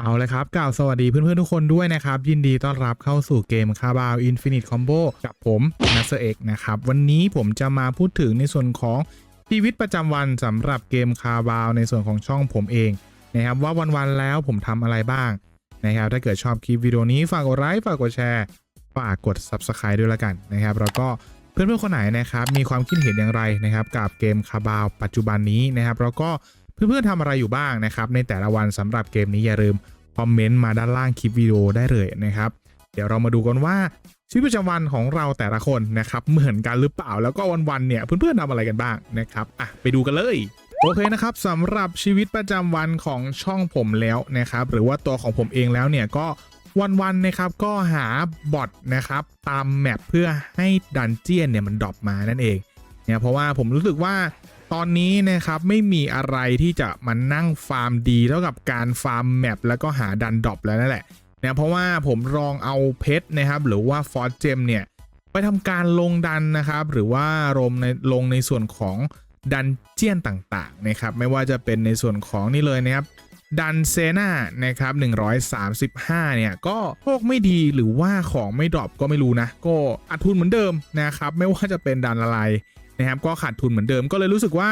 เอาเลยครับกล่าวสวัสดีเพื่อนๆทุกคนด้วยนะครับ ยินดีต้อนรับเข้าสู่เกมคาบาวอินฟินิตคอมโบกับผมนัสเอกนะครับ วันนี้ผมจะมาพูดถึงในส่วนของชีวิตประจำวันสำหรับเกมคาบาวในส่วนของช่องผมเองนะครับว่าวันๆแล้วผมทำอะไรบ้างนะครับถ้าเกิดชอบคลิปวิดีโอนี้ฝากกดไลค์ฝากกดแชร์ฝากกด Subscribe ด้วยละกันนะครับแล้วก็เพื่อนๆคนไหนนะครับมีความคิดเห็นอย่างไรนะครับกับเกมคาบาวปัจจุบันนี้นะครับแล้วก็ เพื่อนๆทำอะไรอยู่บ้างนะครับ ในแต่ละวันสำหรับเกมนี้อย่าลืมคอมเมนต์มาด้านล่างคลิปวิดีโอได้เลยนะครับ เดี๋ยวเรามาดูกันว่าชีวิตประจำวันของเราแต่ละคนนะครับเหมือนกันหรือเปล่าแล้วก็วันๆเนี่ยเพื่อนๆทำอะไรกันบ้างนะครับอะไปดูกันเลยโอเคนะครับสำหรับชีวิตประจำวันของช่องผมแล้วนะครับหรือว่าตัวของผมเองแล้วเนี่ยก็วันๆนะครับก็หาบอทนะครับตามแมปเพื่อให้ดันเจียนเนี่ยมันดรอปมานั่นเองเนี่ยเพราะว่าผมรู้สึกว่า ตอนนี้นะครับไม่มีอะไรที่จะมานั่งฟาร์มดีเท่ากับการฟาร์มแมปแล้วก็หาดันดรอปแล้วนั่นแหละนะเพราะว่าผมลองเอาเพชรนะครับ หรือว่าฟอร์เจมเนี่ยไปทำการลงดันนะครับ หรือว่าลงในลงในส่วนของดันเจียนต่างๆนะครับ ไม่ว่าจะเป็นในส่วนของนี่เลยนะครับดันเซนานะครับ135 เนี่ย ก็โชคไม่ดีหรือว่าของไม่ดรอปก็ไม่รู้นะ ก็อัดทุนเหมือนเดิมนะครับ ไม่ว่าจะเป็นดันอะไร นะครับก็ขาดทุนเหมือนเดิมก็เลยรู้สึกว่า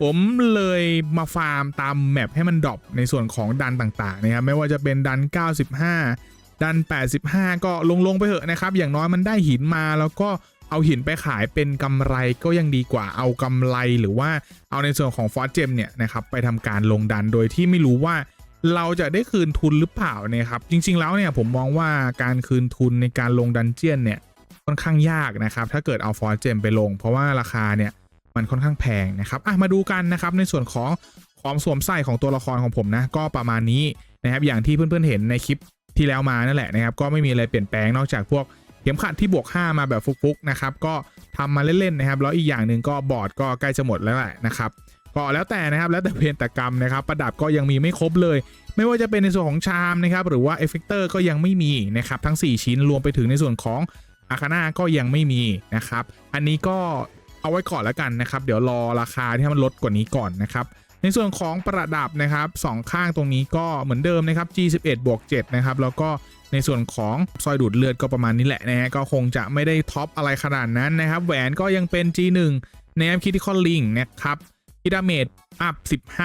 ผมเลยมาฟาร์มตามแมปให้มันดรอปในส่วนของดันต่างๆนะครับไม่ว่าจะเป็นดัน 95 ดัน 85 ก็ลงลงๆไปเถอะนะครับ อย่างน้อยมันได้หินมาแล้วก็เอาหินไปขายเป็นกำไรก็ยังดีกว่าเอากำไรหรือว่าเอาในส่วนของฟอสเจมเนี่ยนะครับไปทำการลงดันโดยที่ไม่รู้ว่าเราจะได้คืนทุนหรือเปล่านี่ยครับ จริง ๆ แล้วเนี่ยผมมองว่าการคืนทุนในการลงดันเจียนเนี่ย ค่อนข้างยากนะครับ ถ้าเกิดเอาฟอร์เจมไปลง เพราะว่าราคาเนี่ยมันค่อนข้างแพงนะครับอะมาดูกันนะครับในส่วนของของสวมใส่ของตัวละครของผมนะก็ประมาณนี้นะครับอย่างที่เพื่อนๆเห็นในคลิปที่แล้วมานั่นแหละนะครับก็ไม่มีอะไรเปลี่ยนแปลงนอกจากพวกเข็มขัดที่บวก 5 มาแบบฟุกๆนะครับก็ทำมาเล่นๆนะครับแล้วอีกอย่างหนึ่งก็บอร์ดก็ใกล้จะหมดแล้วแหละนะครับก็แล้วแต่นะครับแล้วแต่เพนตกรรมนะครับประดับก็ยังมีไม่ครบเลย ไม่ว่าจะเป็นในส่วนของชามนะครับหรือว่าเอฟเฟกเตอร์ก็ยังไม่มีนะครับทั้ง 4 ชิ้นรวมไปถึงในส่วนของ อาคาน่าก็ยังไม่มีนะครับ อันนี้ก็เอาไว้ก่อนแล้วกันนะครับ เดี๋ยวรอราคาที่มันลดกว่านี้ก่อนนะครับในส่วนของประดับนะครับสองข้างตรงนี้ก็เหมือนเดิมนะครับ G11 บวก7นะครับแล้วก็ในส่วนของซอยดูดเลือดก็ประมาณนี้แหละนะฮะก็คงจะไม่ได้ท็อปอะไรขนาดนั้นนะครับ แหวนก็ยังเป็น G1 นะครับคิติคอลลิงนะครับคิดาเมจอัพ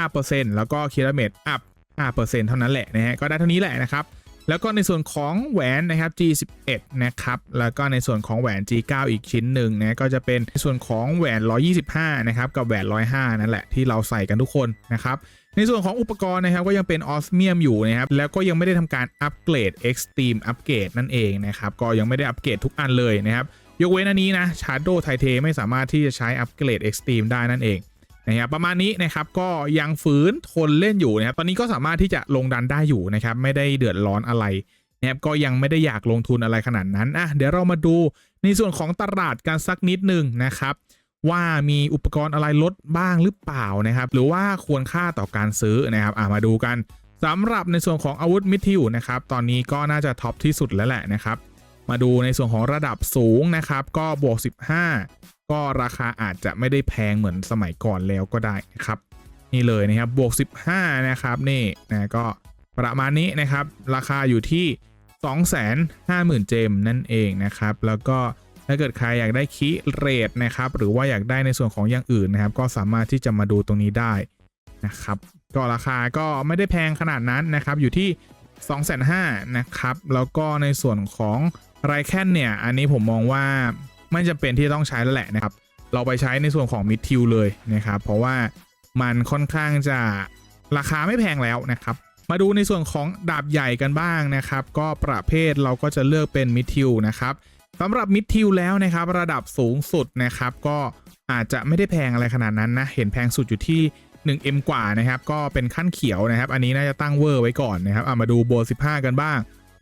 15%แล้วก็คิดาเมจอัพ5%เท่านั้นแหละนะฮะก็ได้เท่านี้แหละนะครับ แล้วก็ในส่วนของแหวนนะครับ G11 นะครับ แล้วก็ในส่วนของแหวน G9 อีกชิ้นหนึ่งนะ ก็จะเป็นในส่วนของแหวน 125 นะครับ กับแหวน 105 นั่นแหละที่เราใส่กันทุกคนนะครับ ในส่วนของอุปกรณ์นะครับก็ยังเป็นออสเมียมอยู่นะครับ แล้วก็ยังไม่ได้ทำการอัปเกรด Extreme อัปเกรดนั่นเองนะครับ ก็ยังไม่ได้อัปเกรดทุกอันเลยนะครับ ยกเว้นอันนี้นะ Shadow t i t a ไม่สามารถที่จะใช้อัปเกรด Extreme ได้นั่นเอง นะครับประมาณนี้นะครับก็ยังฝืนทนเล่นอยู่นะครับตอนนี้ก็สามารถที่จะลงดันได้อยู่นะครับไม่ได้เดือดร้อนอะไรนะครับก็ยังไม่ได้อยากลงทุนอะไรขนาดนั้นอะเดี๋ยวเรามาดูในส่วนของตลาดกันสักนิดหนึ่งนะครับ ว่ามีอุปกรณ์อะไรลดบ้างหรือเปล่านะครับ หรือว่าควรค่าต่อการซื้อนะครับอะมาดูกันสำหรับในส่วนของอาวุธมิทิวนะครับตอนนี้ก็น่าจะท็อปที่สุดแล้วแหละนะครับมาดูในส่วนของระดับสูงนะครับก็บวก 15 ก็ราคาอาจจะไม่ได้แพงเหมือนสมัยก่อนแล้วก็ได้นะครับ นี่เลยนะครับบวก 15 นะครับนี่นะก็ประมาณนี้นะครับ ราคาอยู่ที่ 250,000 เจมนั่นเองนะครับ แล้วก็ถ้าเกิดใครอยากได้คีเรทนะครับ หรือว่าอยากได้ในส่วนของอย่างอื่นนะครับ ก็สามารถที่จะมาดูตรงนี้ได้นะครับ ก็ราคาก็ไม่ได้แพงขนาดนั้นนะครับ อยู่ที่ 2 5 0 0 0นะครับ แล้วก็ในส่วนของไรแคนเนี่ย อันนี้ผมมองว่า ไม่จำเป็นที่ต้องใช้แล้วแหละนะครับ เราไปใช้ในส่วนของมิดทิวเลยนะครับ เพราะว่ามันค่อนข้างจะราคาไม่แพงแล้วนะครับ มาดูในส่วนของดาบใหญ่กันบ้างนะครับ ก็ประเภทเราก็จะเลือกเป็นมิดทิวนะครับสำหรับมิดทิวแล้วนะครับ ระดับสูงสุดนะครับ ก็อาจจะไม่ได้แพงอะไรขนาดนั้นนะ เห็นแพงสุดอยู่ที่ 1M กว่านะครับ ก็เป็นขั้นเขียวนะครับ อันนี้น่าจะตั้งเวอร์ไว้ก่อนนะครับเอามาดูโบ15 กันบ้าง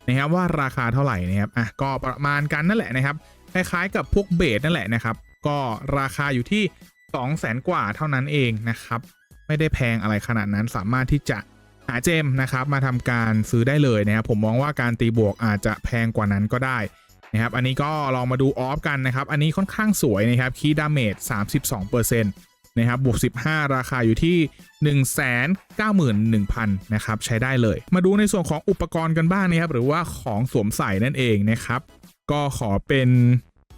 นะครับว่าราคาเท่าไหร่นะครับ อะก็ประมาณกันนั่นแหละนะครับ คล้ายๆกับพวกเบสนั่นแหละนะครับ ก็ราคาอยู่ที่ 2 0 0แสนกว่าเท่านั้นเองนะครับ ไม่ได้แพงอะไรขนาดนั้นสามารถที่จะหาเจมนะครับ มาทำการซื้อได้เลยนะครับ ผมมองว่าการตีบวกอาจจะแพงกว่านั้นก็ได้นะครับอันนี้ก็ลองมาดูออฟกันนะครับ อันนี้ค่อนข้างสวยนะครับคีดาเมจ32%นนะครับบวก 15 ราคาอยู่ที่ 191,000 นะครับ ใช้ได้เลย มาดูในส่วนของอุปกรณ์กันบ้างนะครับ หรือว่าของสวมใส่นั่นเองนะครับ ก็ขอเป็น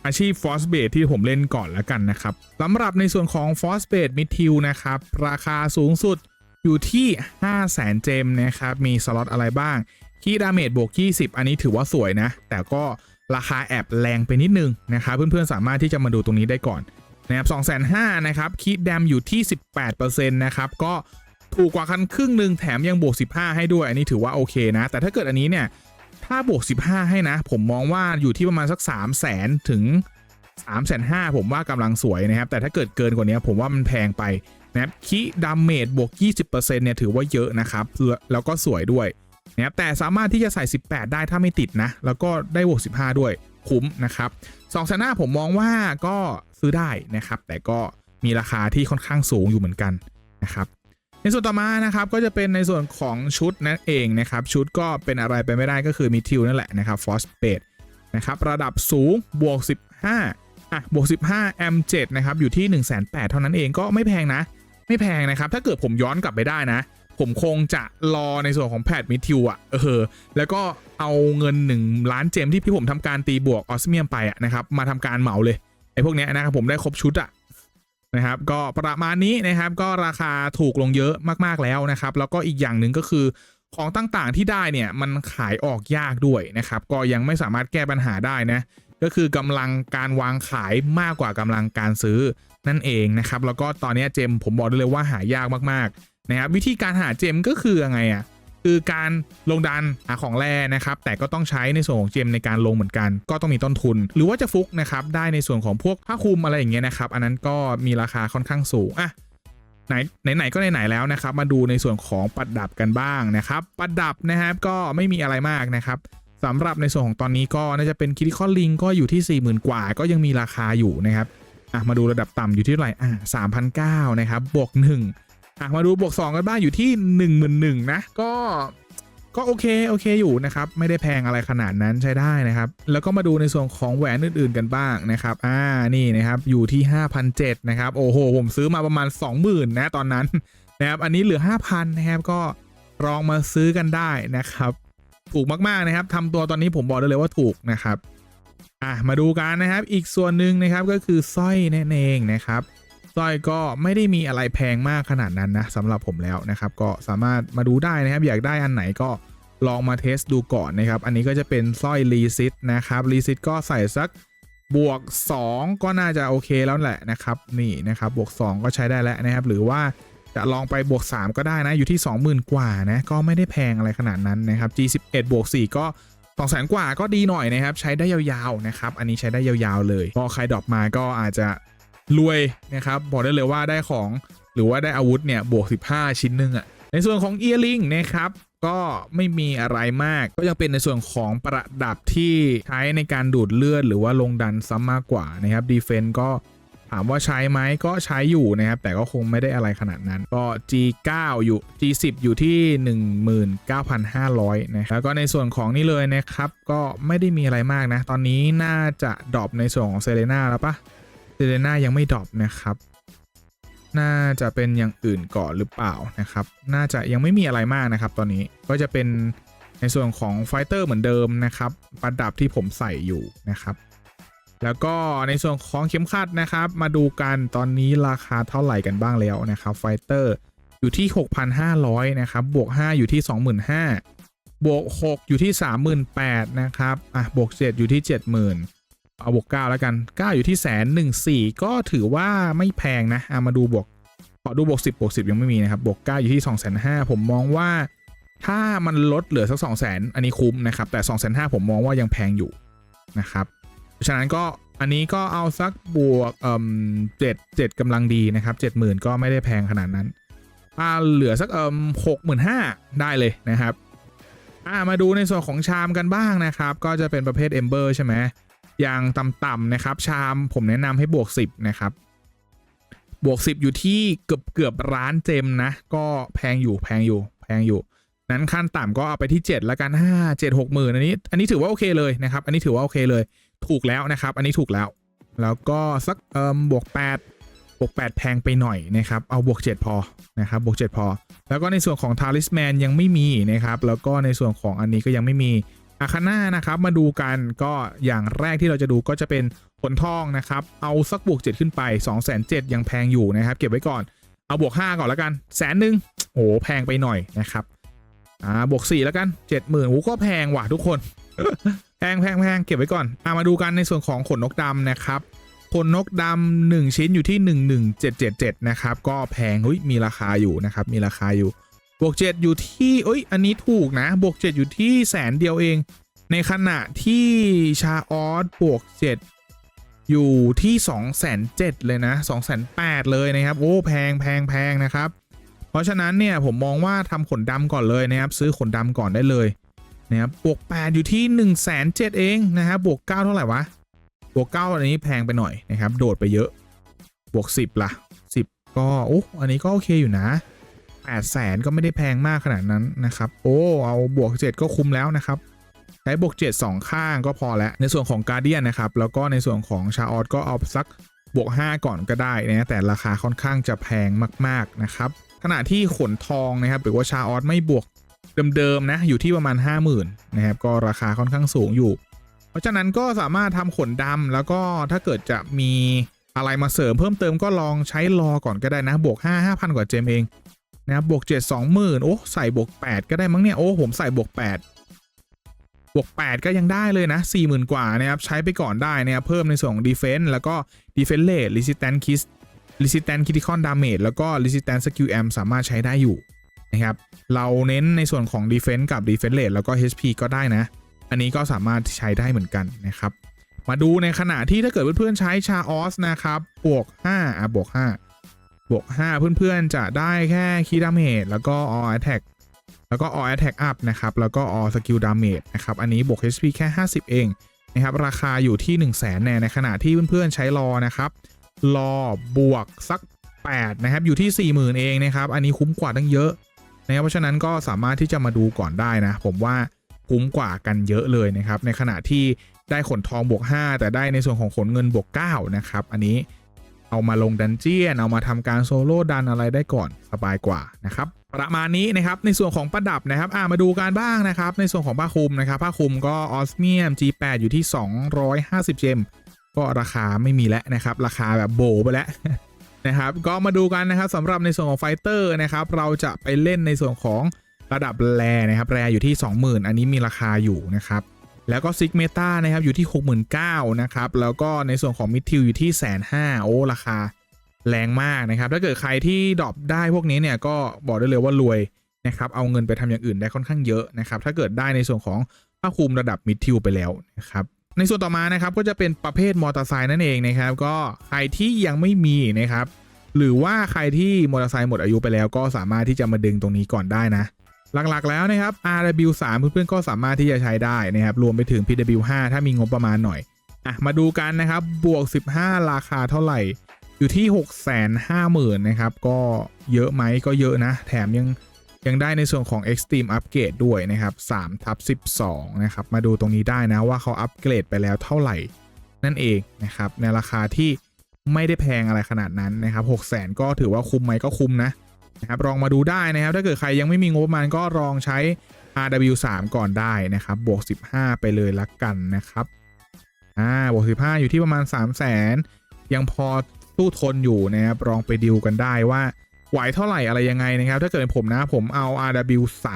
อาชีพ f o r c e b a s ที่ผมเล่นก่อนแล้วกันนะครับสำหรับในส่วนของ f o r c e b a s e Mid t i l นะครับ ราคาสูงสุดอยู่ที่ 500,000 เจมนะครับ มีสล็อตอะไรบ้าง คีดาเมจบวก 20 อันนี้ถือว่าสวยนะ แต่ก็ราคาแอบแรงไปนิดนึงนะครับ เพื่อนๆ สามารถที่จะมาดูตรงนี้ได้ก่อนนะครับ2,500นะครับ คีดมอยู่ที่ 18%นะครับ ก็ถูกกว่าคันครึ่งหนึ่งแถมยังบวก 15 ให้ด้วย อันนี้ถือว่าโอเคนะ แต่ถ้าเกิดอันนี้เนี่ย ถ้าบวก 15 ให้นะ ผมมองว่าอยู่ที่ประมาณสัก 3 0 0แสนถึง 3 5 0 0 0ผมว่ากำลังสวยนะครับ แต่ถ้าเกิดเกินกว่านี้ผมว่ามันแพงไปนะครับคีดาเมจบวก 20%เนี่ยถือว่าเยอะนะครับ แล้วก็สวยด้วยนะครับแต่สามารถที่จะใส่ 18 ได้ถ้าไม่ติดนะ แล้วก็ได้บวก 15 ด้วยคุ้มนะครับ2 5 0 0ผมมองว่าก็ซื้อได้นะครับ แต่ก็มีราคาที่ค่อนข้างสูงอยู่เหมือนกันนะครับ ในส่วนต่อมานะครับก็จะเป็นในส่วนของชุดนั่นเองนะครับชุดก็เป็นอะไรไปไม่ได้ก็คือมีทิวนั่นแหละนะครับฟอสเปดนะครับระดับสูงบวก 15อะบวก 15 M7 นะครับอยู่ที่ 1 8 0 0 0เท่านั้นเองก็ไม่แพงนะ ไม่แพงนะครับ ถ้าเกิดผมย้อนกลับไปได้นะ ผมคงจะรอในส่วนของแพดมิทิวอะเออแล้วก็เอาเงิน 1 ล้านเจมที่พี่ผมทำการตีบวกออสเมียมไปอะนะครับมาทำการเหมาเลยไอ้พวกเนี้ยนะครับผมได้ครบชุดอะ นะครับก็ประมาณนี้นะครับก็ราคาถูกลงเยอะมากๆแล้วนะครับ แล้วก็อีกอย่างหนึ่งก็คือของต่างๆที่ได้เนี่ยมันขายออกยากด้วยนะครับ ก็ยังไม่สามารถแก้ปัญหาได้นะก็คือกำลังการวางขายมากกว่ากำลังการซื้อนั่นเองนะครับ แล้วก็ตอนนี้เจมผมบอกได้เลยว่าหายากมากๆนะครับวิธีการหาเจมก็คือยังไงอะ คือการลงดันหาของแร่นะครับแต่ก็ต้องใช้ในส่วนของเจมในการลงเหมือนกัน ก็ต้องมีต้นทุน หรือว่าจะฟุกนะครับได้ในส่วนของพวกผ้าคลุมอะไรอย่างเงี้ยนะครับอันนั้นก็มีราคาค่อนข้างสูงอะไหนไหนก็ไหนๆแล้วนะครับมาดูในส่วนของประดับกันบ้างนะครับประดับนะครับก็ไม่มีอะไรมากนะครับสำหรับในส่วนของตอนนี้ก็น่าจะเป็นคิริคอลิงก็อยู่ที่ 40,000 กว่า ก็ยังมีราคาอยู่นะครับอะมาดูระดับต่ำอยู่ที่เท่าไหร่อะ3,900นะครับบวก1 อะมาดูบวก 2 กันบ้างอยู่ที่ 11,000นะ ก็ก็โอเค โอเคอยู่นะครับ ไม่ได้แพงอะไรขนาดนั้นใช้ได้นะครับ แล้วก็มาดูในส่วนของแหวนอื่นๆกันบ้างนะครับ อ่านี่นะครับอยู่ที่5,700นะครับ โอ้โห ผมซื้อมาประมาณ 20,000 นะตอนนั้นนะครับอันนี้เหลือ 5,000 นะครับ ก็ลองมาซื้อกันได้นะครับ ถูกมากๆนะครับทำตัวตอนนี้ผมบอกได้เลยว่าถูกนะครับอะมาดูกันนะครับอีกส่วนหนึ่งนะครับก็คือสร้อยนั่นเองนะครับ สร้อยก็ไม่ได้มีอะไรแพงมากขนาดนั้นนะสำหรับผมแล้วนะครับ ก็สามารถมาดูได้นะครับ อยากได้อันไหนก็ลองมาเทสดูก่อนนะครับ อันนี้ก็จะเป็นสร้อยรีซิตนะครับรีซิตก็ใส่สักบวก 2 ก็น่าจะโอเคแล้วแหละนะครับ นี่นะครับบวก 2 ก็ใช้ได้แล้วนะครับ หรือว่าจะลองไปบวก 3 ก็ได้นะ อยู่ที่ 20,000 กว่านะ ก็ไม่ได้แพงอะไรขนาดนั้นนะครับ G11 บวก 4 ก็2แสนกว่าก็ดีหน่อยนะครับ ใช้ได้ยาวๆนะครับ อันนี้ใช้ได้ยาวๆเลย พอใครดรอปมาก็อาจจะ รวยนะครับบอกได้เลยว่าได้ของหรือว่าได้อาวุธเนี่ยบวก 15 ชิ้นหนึ่งอะในส่วนของเอียริงนะครับก็ไม่มีอะไรมากก็ยังเป็นในส่วนของประดับที่ใช้ในการดูดเลือดหรือว่าลงดันซ้ำมากกว่านะครับดีเฟนก็ถามว่าใช้ไหมก็ใช้อยู่นะครับ แต่ก็คงไม่ได้อะไรขนาดนั้นก็ G9 อยู่ G10 อยู่ที่ 19,500นะแล้วก็ในส่วนของนี่เลยนะครับ ก็ไม่ได้มีอะไรมากนะ ตอนนี้น่าจะดรอปในส่วนของเซเลนาแล้วปะ เซเลนายังไม่ดรอปนะครับ น่าจะเป็นอย่างอื่นก่อนหรือเปล่านะครับ น่าจะยังไม่มีอะไรมากนะครับ ตอนนี้ก็จะเป็นในส่วนของไฟเตอร์เหมือนเดิมนะครับประดับที่ผมใส่อยู่นะครับ แล้วก็ในส่วนของเข็มขัดนะครับ มาดูกันตอนนี้ราคาเท่าไหร่กันบ้างแล้วนะครับไฟเตอร์อยู่ที่ 6,500 นะครับ บวก 5 อยู่ที่ 25,000 บวก 6 อยู่ที่ 38,000 นะครับ อะ บวก 7 อยู่ที่ 70,000 เอาบวก9แล้วกัน9อยู่ที่แสนหนึ่งสี่ก็ถือว่าไม่แพงนะเอะมาดูบวกขอดูบวก10บวก10ยังไม่มีนะครับบวก9อยู่ที่2 5 0 0 0ผมมองว่าถ้ามันลดเหลือสัก2 0 0 0 0 0อันนี้คุ้มนะครับ แต่2 5 0 0 0ผมมองว่ายังแพงอยู่นะครับฉะนั้นก็อันนี้ก็เอาสักบวกเอ่มเจ็ดเจ็ดกำลังดีนะครับเจ็ดหมื่นก็ไม่ได้แพงขนาดนั้นอ่าเหลือสักเอ่มหกหมื่นห้าได้เลยนะครับอ่ามาดูในส่วนของชามกันบ้างนะครับ ก็จะเป็นประเภทเอมเบอร์ใช่ไหม อย่างต่ำๆนะครับ ชามผมแนะนำให้บวก 10 นะครับ บวก 10 อยู่ที่เกือบเกือบร้านเจมนะ ก็แพงอยู่แพงอยู่แพงอยู่ นั้นขั้นต่ำก็เอาไปที่ 7 แล้วกันห้าเจ็ดหกหมื่นอันนี้ อันนี้ถือว่าโอเคเลยนะครับ อันนี้ถือว่าโอเคเลย ถูกแล้วนะครับ อันนี้ถูกแล้ว แล้วก็สักเอ่มบวก 8บวก8แพงไปหน่อยนะครับ เอาบวก 7 พอนะครับ บวก 7 พอ แล้วก็ในส่วนของทาริสแมนยังไม่มีนะครับ แล้วก็ในส่วนของอันนี้ก็ยังไม่มี อาคาน่านะครับมาดูกันก็อย่างแรกที่เราจะดูก็จะเป็นผลทองนะครับ เอาสักบวก 7 ขึ้นไป 2 7 0 0 0ยังแพงอยู่นะครับ เก็บไว้ก่อน เอาบวก 5 ก่อนแล้วกันแสนหนึ่งโอ้โหแพงไปหน่อยนะครับอ่าบวก 4 แล้วกัน 70,000โอ้ก็แพงว่ะทุกคน แพงแพงแพงเก็บไว้ก่อนอามาดูกันในส่วนของขนนกดำนะครับขนนกดำหนึ่งชิ้นอยู่ที่ 11777นะครับก็แพงเฮ้ยมีราคาอยู่นะครับมีราคาอยู่ บวก 7 อยู่ที่เอ้ย อันนี้ถูกนะ บวก 7 อยู่ที่แสนเดียวเอง ในขณะที่ชาออสบวก 7 อยู่ที่2 0 0 0 0เลยนะ2 0 0 0เลยนะครับ โอ้ แพงแพงแพงนะครับ เพราะฉะนั้นเนี่ยผมมองว่าทำขนดำก่อนเลยนะครับ ซื้อขนดำก่อนได้เลยนะครับ บวก 8 อยู่ที่1 0 0 0 0เองนะครับบวก 9 เท่าไหร่วะ บวก 9 อันนี้แพงไปหน่อยนะครับ โดดไปเยอะ บวก 10ล่ะ 10 ก็โอ้อันนี้ก็โอเคอยู่นะ 8แสนก็ไม่ได้แพงมากขนาดนั้นนะครับ โอ้ เอาบวก 7 ก็คุ้มแล้วนะครับใช้บวก 7 2 ข้างก็พอแล้ว ในส่วนของการเดียนนะครับ แล้วก็ในส่วนของชาออสก็เอาสักบวก 5 ก่อนก็ได้นะแต่ราคาค่อนข้างจะแพงมากๆนะครับขณะที่ขนทองนะครับ หรือว่าชาออสไม่บวกเดิมๆนะอยู่ที่ประมาณ 50,000นะครับก็ราคาค่อนข้างสูงอยู่ เพราะฉะนั้นก็สามารถทำขนดำแล้วก็ถ้าเกิดจะมีอะไรมาเสริมเพิ่มเติมก็ลองใช้รอก่อนก็ได้นะ บวก 5 5,000 กว่าเจมเอง นะครับบวก 7 20,000 โอ้ใส่บวก 8 ก็ได้มั้งเนี่ย โอ้ผมใส่บวก 8 บวก 8 ก็ยังได้เลยนะ 40,000 กว่านะครับใช้ไปก่อนได้นะครับเพิ่มในส่วนของ defense แล้วก็ defense rate resistance kit resistance critical damage แล้วก็ resistance skill amp สามารถใช้ได้อยู่นะครับเราเน้นในส่วนของ defense กับ defense rate แล้วก็ HP ก็ได้นะ อันนี้ก็สามารถใช้ได้เหมือนกันนะครับมาดูในขณะที่ถ้าเกิดเพื่อนๆใช้ชาออสนะครับบวก5อะบวก5 บวก5เพื่อนๆ จะได้แค่คีดาเมจแล้วก็ all attack แล้วก็ all attack up นะครับ แล้วก็ all skill damage นะครับ อันนี้บวก HP แค่ 50 เองนะครับ ราคาอยู่ที่ 1 0 0 0 0แสนแน่ในขณะที่เพื่อนๆ ใช้รอนะครับ รอบวกสัก 8 นะครับ อยู่ที่ 40,000 เองนะครับ อันนี้คุ้มกว่าตั้งเยอะนะครับเพราะฉะนั้นก็สามารถที่จะมาดูก่อนได้นะ ผมว่าคุ้มกว่ากันเยอะเลยนะครับ ในขณะที่ได้ขนทองบวก 5 แต่ได้ในส่วนของขนเงินบวก 9 นะครับ อันนี้ เอามาลงดันเจียน เอามาทำการโซโล่ดันอะไรได้ก่อนสบายกว่านะครับประมาณนี้นะครับในส่วนของประดับนะครับอ่ามาดูการบ้างนะครับในส่วนของผ้าคลุมนะครับผ้าคลุมก็ออสเมียม G8 อยู่ที่ 250เจมก็ราคาไม่มีแล้วนะครับราคาแบบโบไปแล้วนะครับก็มาดูกันนะครับสำหรับในส่วนของไฟเตอร์นะครับเราจะไปเล่นในส่วนของระดับแรนะครับแรอยู่ที่ 20,000 อันนี้มีราคาอยู่นะครับ แล้วก็ซิกเมตานะครับอยู่ที่ 69,000นะครับแล้วก็ในส่วนของมิดทิวอยู่ที่1,500,000โอ้ราคาแรงมากนะครับ ถ้าเกิดใครที่ดรอปได้พวกนี้เนี่ยก็บอกได้เลยว่ารวยนะครับเอาเงินไปทำอย่างอื่นได้ค่อนข้างเยอะนะครับถ้าเกิดได้ในส่วนของผ้าคลุมระดับมิดทิวไปแล้วนะครับในส่วนต่อมานะครับก็จะเป็นประเภทมอเตอร์ไซค์นั่นเองนะครับก็ใครที่ยังไม่มีนะครับหรือว่าใครที่มอเตอร์ไซค์หมดอายุไปแล้วก็สามารถที่จะมาดึงตรงนี้ก่อนได้นะ หลักๆแล้วนะครับ RW3 เพื่อนๆก็สามารถที่จะใช้ได้นะครับ รวมไปถึง PW5 ถ้ามีงบประมาณหน่อยอะมาดูกันนะครับ บวก 15 ราคาเท่าไหร่ อยู่ที่ 650,000นะครับ ก็เยอะไหมก็เยอะนะ แถมยังยังได้ในส่วนของ Extreme Upgrade ด้วยนะครับ3ทับ12 นะครับ มาดูตรงนี้ได้นะว่าเขาอัปเกรดไปแล้วเท่าไหร่ นั่นเองนะครับ ในราคาที่ไม่ได้แพงอะไรขนาดนั้นนะครับ 6 0 0 0 0 ก็ถือว่าคุ้มไหมก็คุ้มนะ นะครับลองมาดูได้นะครับ ถ้าเกิดใครยังไม่มีงบประมาณก็ลองใช้ RW3 ก่อนได้นะครับ บวก 15 ไปเลยละกันนะครับ อ่า บวก 15 อยู่ที่ประมาณ 3 0 0 0 0 0 ยังพอสู้ทนอยู่นะครับ ลองไปดิวกันได้ว่าไหวเท่าไหร่อะไรยังไงนะครับ ถ้าเกิดผมนะผมเอา RW3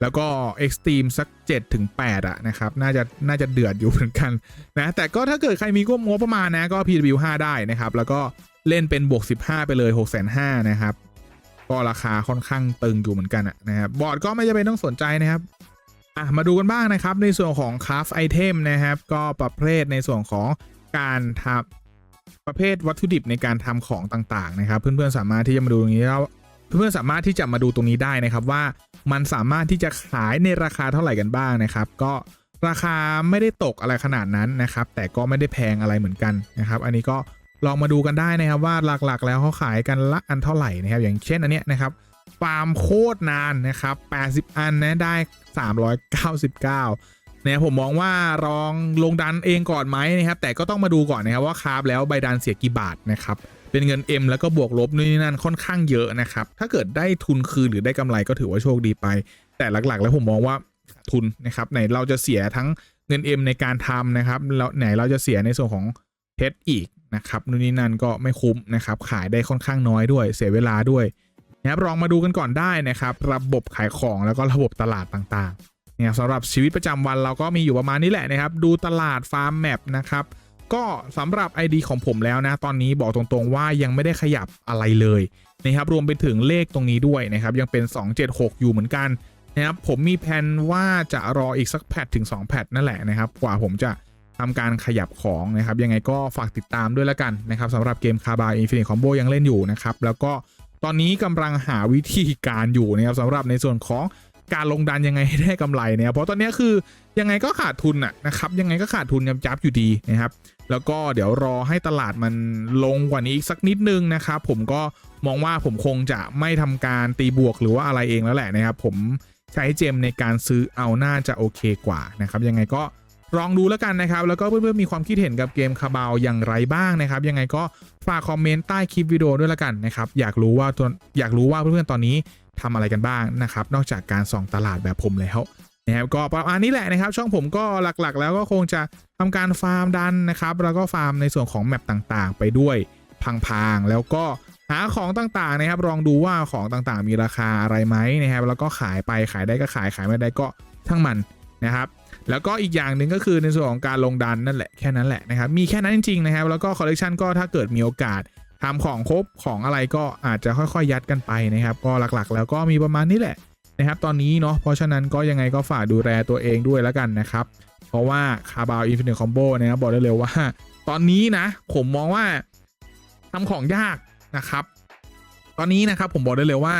แล้วก็ Extreme สัก7ถึง8อะนะครับ น่าจะน่าจะเดือดอยู่เหมือนกันนะ แต่ก็ถ้าเกิดใครมีงบประมาณนะก็ PW5 ได้นะครับ แล้วก็เล่นเป็นบวก 15 ไปเลย 6 5 0 0 0นะครับ ก็ราคาค่อนข้างตึงอยู่เหมือนกันนะครับบอร์ดก็ไม่จำเป็นต้องสนใจนะครับอะมาดูกันบ้างนะครับในส่วนของคราฟไอเทมนะครับ ก็ประเภทในส่วนของการทำประเภทวัตถุดิบในการทำของต่างๆนะครับ เพื่อนๆสามารถที่จะมาดูตรงนี้แล้วเพื่อนๆสามารถที่จะมาดูตรงนี้ได้นะครับว่ามันสามารถที่จะขายในราคาเท่าไหร่กันบ้างนะครับ ก็ราคาไม่ได้ตกอะไรขนาดนั้นนะครับ แต่ก็ไม่ได้แพงอะไรเหมือนกันนะครับ อันนี้ก็ ลองมาดูกันได้นะครับว่าหลักๆ แล้วเขาขายกันละอันเท่าไหร่นะครับ อย่างเช่นอันเนี้ยนะครับฟาร์มโคตรนานนะครับ 80 อันนะได้ 399เนี่ยผมมองว่าลองลงดันเองก่อนไหมนะครับแต่ก็ต้องมาดูก่อนนะครับว่าคาร์บแล้วใบดันเสียกี่บาทนะครับเป็นเงิน M แล้วก็บวกลบนู่นนี่นั่นค่อนข้างเยอะนะครับถ้าเกิดได้ทุนคืนหรือได้กำไรก็ถือว่าโชคดีไป แต่หลักๆ แล้วผมมองว่าขาดทุนนะครับไหนเราจะเสียทั้งเงิน M ในการทำนะครับแล้วไหนเราจะเสียในส่วนของเพชรอีก นะครับนู่นนี่นั่นก็ไม่คุ้มนะครับขายได้ค่อนข้างน้อยด้วย เสียเวลาด้วยนะครับลองมาดูกันก่อนได้นะครับ ระบบขายของแล้วก็ระบบตลาดต่างๆเนี่ยสำหรับชีวิตประจำวันเราก็มีอยู่ประมาณนี้แหละนะครับ ดูตลาดฟาร์มแมปนะครับก็สำหรับ ID ของผมแล้วนะ ตอนนี้บอกตรงๆว่ายังไม่ได้ขยับอะไรเลยนะครับรวมไปถึงเลขตรงนี้ด้วยนะครับ ยังเป็น 276 อยู่เหมือนกันนะครับผมมีแผนว่าจะรออีกสักแพทถึง 2 แพทนั่นแหละนะครับ กว่าผมจะ ทำการขยับของนะครับ ยังไงก็ฝากติดตามด้วยละกันนะครับสำหรับเกมคาบาอินฟินิตคอมโบยังเล่นอยู่นะครับ แล้วก็ตอนนี้กำลังหาวิธีการอยู่นะครับสำหรับในส่วนของการลงดันยังไงให้ได้กำไรเนี่ยเพราะตอนนี้คือยังไงก็ขาดทุนอะนะครับยังไงก็ขาดทุนยับยับอยู่ดีนะครับ แล้วก็เดี๋ยวรอให้ตลาดมันลงกว่านี้อีกสักนิดนึงนะครับผมก็มองว่าผมคงจะไม่ทำการตีบวกหรือว่าอะไรเองแล้วแหละนะครับ ผมใช้เจมในการซื้อเอาน่าจะโอเคกว่านะครับ ยังไงก็ ลองดูแล้วกันนะครับ แล้วก็เพื่อนๆมีความคิดเห็นกับเกมคาบาวอย่างไรบ้างนะครับ ยังไงก็ฝากคอมเมนต์ใต้คลิปวิดีโอด้วยแล้วกันนะครับ อยากรู้ว่าตัวอยากรู้ว่าเพื่อนๆตอนนี้ทำอะไรกันบ้างนะครับ นอกจากการส่องตลาดแบบผมแล้วนะครับก็ประมาณนี้แหละนะครับ ช่องผมก็หลักๆ แล้วก็คงจะทำการฟาร์มดันนะครับ แล้วก็ฟาร์มในส่วนของแมปต่างๆ ไปด้วยพังๆแล้วก็หาของต่างๆนะครับ ลองดูว่าของต่างๆ มีราคาอะไรไหมนะครับ แล้วก็ขายไปขายได้ก็ขายขายไม่ได้ก็ช่างมัน นะครับแล้วก็อีกอย่างหนึ่งก็คือในส่วนของการลงดันนั่นแหละแค่นั้นแหละนะครับมีแค่นั้นจริงๆนะครับแล้วก็คอลเลกชันก็ถ้าเกิดมีโอกาสทำของครบของอะไรก็อาจจะค่อยๆยัดกันไปนะครับ ก็หลักๆ แล้วก็มีประมาณนี้แหละนะครับตอนนี้เนาะเพราะฉะนั้นก็ยังไงก็ฝากดูแลตัวเองด้วยแล้วกันนะครับ เพราะว่าคาบาวอินฟินิตคอมโบนะครับบอกได้เลยว่า ตอนนี้นะ ผมมองว่าทำของยากนะครับ ตอนนี้นะครับผมบอกได้เลยว่า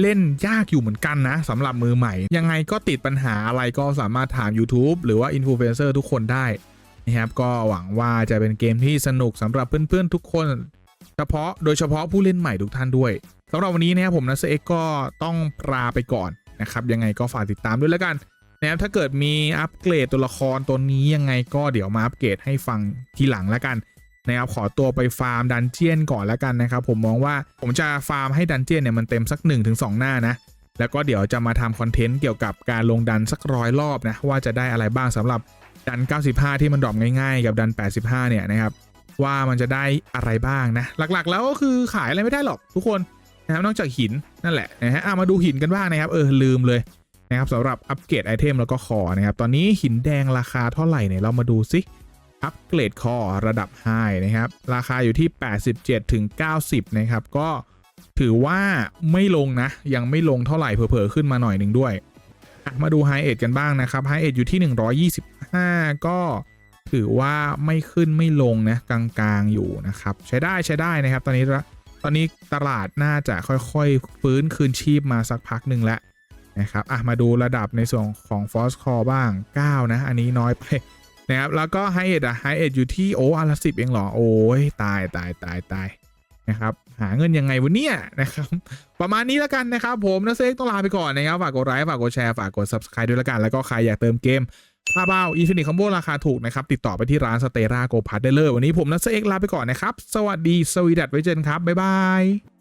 เล่นยากอยู่เหมือนกันนะสำหรับมือใหม่ ยังไงก็ติดปัญหาอะไรก็สามารถถาม YouTube หรือว่าอินฟลูเอนเซอร์ทุกคนได้นะครับก็หวังว่าจะเป็นเกมที่สนุกสำหรับเพื่อนๆทุกคน เฉพาะโดยเฉพาะผู้เล่นใหม่ทุกท่านด้วยสำหรับวันนี้นะครับผมนัสเอ็กก็ต้องลาไปก่อนนะครับยังไงก็ฝากติดตามด้วยแล้วกันนะครับถ้าเกิดมีอัปเกรดตัวละครตัวนี้ยังไงก็เดี๋ยวมาอัปเกรดให้ฟังทีหลังแล้วกัน นะครับขอตัวไปฟาร์มดันเจียนก่อนแล้วกันนะครับผมมองว่าผมจะฟาร์มให้ดันเจียนเนี่ยมันเต็มสัก 1-2 หน้านะแล้วก็เดี๋ยวจะมาทำคอนเทนต์เกี่ยวกับการลงดันสักร้อยรอบนะว่าจะได้อะไรบ้างสำหรับดัน 95 ที่มันดรอปง่ายๆ กับดัน 85 เนี่ยนะครับว่ามันจะได้อะไรบ้างนะหลักๆ แล้วก็คือขายอะไรไม่ได้หรอกทุกคนนะครับนอกจากหินนั่นแหละนะฮะอะมาดูหินกันบ้างนะครับเออลืมเลยนะครับสำหรับอัปเกรดไอเทมแล้วก็คอนะครับตอนนี้หินแดงราคาเท่าไหร่เนี่ยเรามาดูซิ อัปเกรดคอระดับไฮนะครับ ราคาอยู่ที่ 87ถึง90 นะครับ ก็ถือว่าไม่ลงนะ ยังไม่ลงเท่าไหร่เผลอๆ ขึ้นมาหน่อยหนึ่งด้วย มาดูไฮเอ e กันบ้างนะครับไฮเอ e อยู่ที่ 125 ก็ถือว่าไม่ขึ้นไม่ลงนะ กลางๆอยู่นะครับ ใช้ได้ใช้ได้นะครับ ตอนนี้ตอนนี้ตลาดน่าจะค่อยๆ ฟื้นคืนชีพมาสักพักหนึ่งแล้วนะครับอะมาดูระดับในส่วนของฟอสคอบ้าง 9 นะ อันนี้น้อยไป นะครับแล้วก็ไฮเอทอะไฮเอทอยู่ที่โอ้อันละสิบเองเหรอ โอ้ยตายตายตายตายนะครับหาเงินยังไงวะเนี่ยนะครับประมาณนี้แล้วกันนะครับ ผมนะเซกต้องลาไปก่อนนะครับฝากกดไลค์ฝากกดแชร์ฝากกด subscribe ด้วยละกันแล้วก็ใครอยากเติมเกมคาบาอินฟินิตคอมโบราคาถูกนะครับ ติดต่อไปที่ร้านสเตราโกพัทได้เลยวันนี้ผมนัทเอกลาไปก่อนนะครับ สวัสดีสวีดัตไว้เจอกันครับ บ๊ายบาย